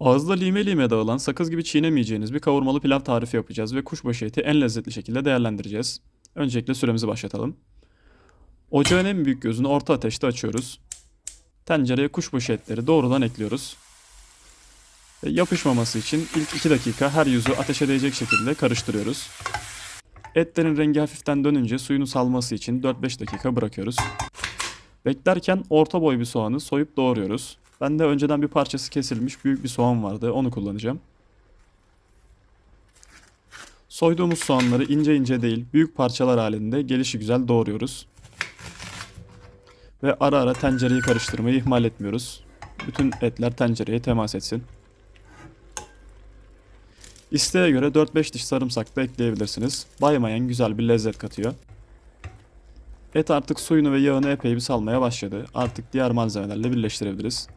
Ağızda lime lime dağılan, sakız gibi çiğnemeyeceğiniz bir kavurmalı pilav tarifi yapacağız ve kuşbaşı eti en lezzetli şekilde değerlendireceğiz. Öncelikle süremizi başlatalım. Ocağın en büyük gözünü orta ateşte açıyoruz. Tencereye kuşbaşı etleri doğrudan ekliyoruz. Ve yapışmaması için ilk 2 dakika her yüzü ateşe değecek şekilde karıştırıyoruz. Etlerin rengi hafiften dönünce suyunu salması için 4-5 dakika bırakıyoruz. Beklerken orta boy bir soğanı soyup doğruyoruz. Bende önceden bir parçası kesilmiş büyük bir soğan vardı. Onu kullanacağım. Soyduğumuz soğanları ince ince değil, büyük parçalar halinde gelişi güzel doğruyoruz. Ve ara ara tencereyi karıştırmayı ihmal etmiyoruz. Bütün etler tencereye temas etsin. İsteğe göre 4-5 diş sarımsak da ekleyebilirsiniz. Baymayan güzel bir lezzet katıyor. Et artık suyunu ve yağını epey bir salmaya başladı. Artık diğer malzemelerle birleştirebiliriz.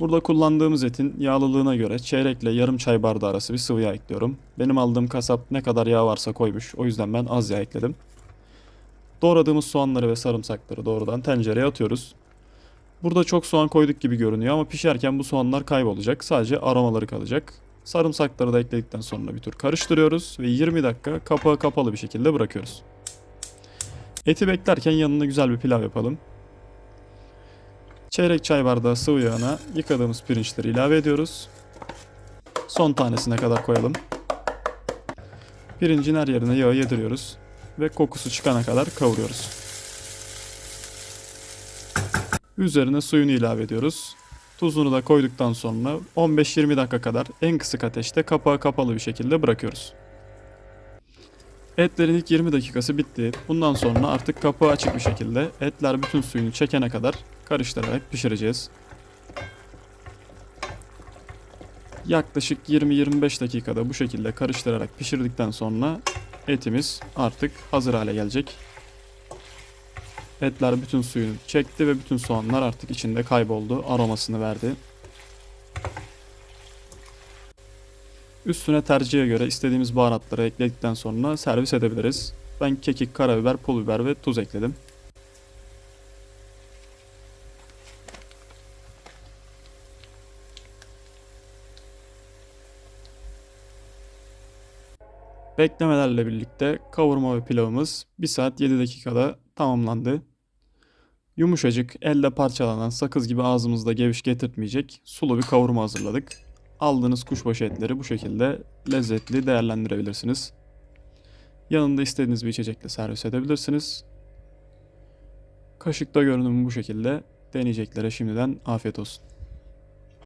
Burada kullandığımız etin yağlılığına göre çeyrekle yarım çay bardağı arası bir sıvı yağ ekliyorum. Benim aldığım kasap ne kadar yağ varsa koymuş. O yüzden ben az yağ ekledim. Doğradığımız soğanları ve sarımsakları doğrudan tencereye atıyoruz. Burada çok soğan koyduk gibi görünüyor ama pişerken bu soğanlar kaybolacak. Sadece aromaları kalacak. Sarımsakları da ekledikten sonra bir tur karıştırıyoruz ve 20 dakika kapağı kapalı bir şekilde bırakıyoruz. Eti beklerken yanına güzel bir pilav yapalım. Çeyrek çay bardağı sıvı yağına yıkadığımız pirinçleri ilave ediyoruz. Son tanesine kadar koyalım. Pirincin her yerine yağı yediriyoruz ve kokusu çıkana kadar kavuruyoruz. Üzerine suyunu ilave ediyoruz. Tuzunu da koyduktan sonra 15-20 dakika kadar en kısık ateşte kapağı kapalı bir şekilde bırakıyoruz. Etlerin ilk 20 dakikası bitti. Bundan sonra artık kapağı açık bir şekilde etler bütün suyunu çekene kadar karıştırarak pişireceğiz. Yaklaşık 20-25 dakikada bu şekilde karıştırarak pişirdikten sonra etimiz artık hazır hale gelecek. Etler bütün suyunu çekti ve bütün soğanlar artık içinde kayboldu. Aromasını verdi. Üstüne tercihe göre istediğimiz baharatları ekledikten sonra servis edebiliriz. Ben kekik, karabiber, pul biber ve tuz ekledim. Beklemelerle birlikte kavurma ve pilavımız 1 saat 7 dakikada tamamlandı. Yumuşacık, elle parçalanan, sakız gibi ağzımızda geviş getirtmeyecek sulu bir kavurma hazırladık. Aldığınız kuşbaşı etleri bu şekilde lezzetli değerlendirebilirsiniz. Yanında istediğiniz bir içecekle servis edebilirsiniz. Kaşıkta görünümü bu şekilde. Deneyeceklere şimdiden afiyet olsun.